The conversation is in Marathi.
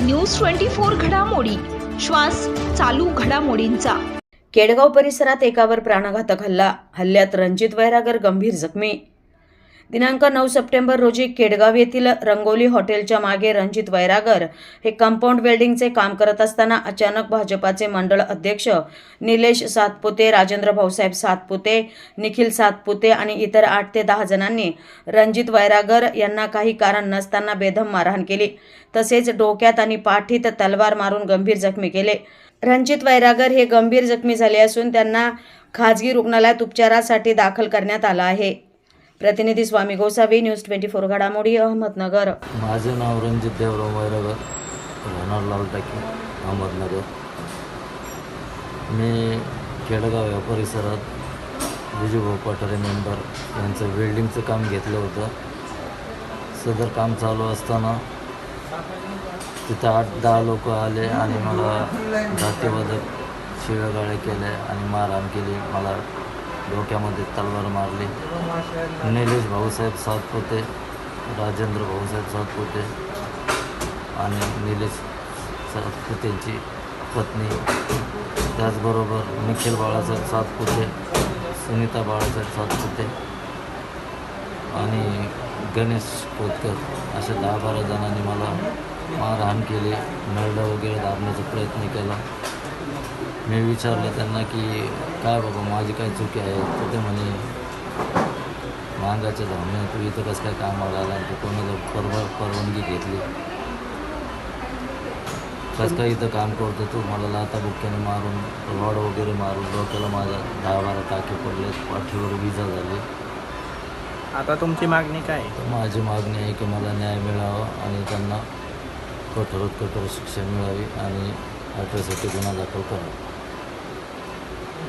न्यूज ट्वेंटी फोर घडामोडी. श्वास चालू घडामोडींचा. केडगाव परिसरात एकावर प्राणघातक हल्ला. हल्ल्यात रणजित वैरागर गंभीर जखमी. दिनांक नऊ सप्टेंबर रोजी केडगाव येथील रंगोली हॉटेलच्या मागे रणजित वैरागर हे कंपाऊंड वेल्डिंगचे काम करत असताना अचानक भाजपाचे मंडळ अध्यक्ष निलेश सातपुते राजेंद्र भाऊसाहेब सातपुते निखिल सातपुते आणि इतर आठ ते दहा जणांनी रणजित वैरागर यांना काही कारण नसताना बेदम मारहाण केली. तसेच डोक्यात आणि पाठीत तलवार मारून गंभीर जखमी केले. रणजित वैरागर हे गंभीर जखमी झाले असून त्यांना खाजगी रुग्णालयात उपचारासाठी दाखल करण्यात आलं आहे. प्रतिनिधी Swami Gosavi news twenty four घडामोडी अहमदनगर. माझे नाव रणजित देवराव मैरागर राहणार लालटाकी अहमदनगर. मी खेडगाव या परिसरात विजूभाऊ पठारे मेंबर यांचं वेल्डिंगचं काम घेतलं होतं. सदर काम चालू असताना तिथं आठ दहा लोक आले आणि मला धातेवादक शिव्या गाळ्या केल्या आणि मारहाण केली. मला डोक्यामध्ये तलवार मारली. निलेश भाऊसाहेब सातपुते राजेंद्र भाऊसाहेब सातपुते आणि निलेश सातपुतेंची पत्नी. त्याचबरोबर निखिल बाळासाहेब सातपुते सुनीता बाळासाहेब सातपुते आणि गणेश कोतकर अशा दहा बारा जणांनी मला मारहाण केली मेळडं वगैरे दाबण्याचा प्रयत्न केला. मी विचारलं त्यांना की काय बाबा माझी काय चुकी आहे? तर ते म्हणे मांगाच्या धावणे तू इथं कसं काय कामाला आला? तू कोणाला परवा परवानगी घेतली? कसं काय इथं काम करतो तू? मला लाता बुक्क्याने मारून रॉड वगैरे मारून डोक्याला माझ्या दहा बारा टाके पडले पाठीवर विजा झाली. आता तुमची मागणी काय? माझी मागणी आहे की मला न्याय मिळावा आणि त्यांना कठोरात कठोर शिक्षा मिळावी आणि अठरासाठी गुन्हा दाखल करावा.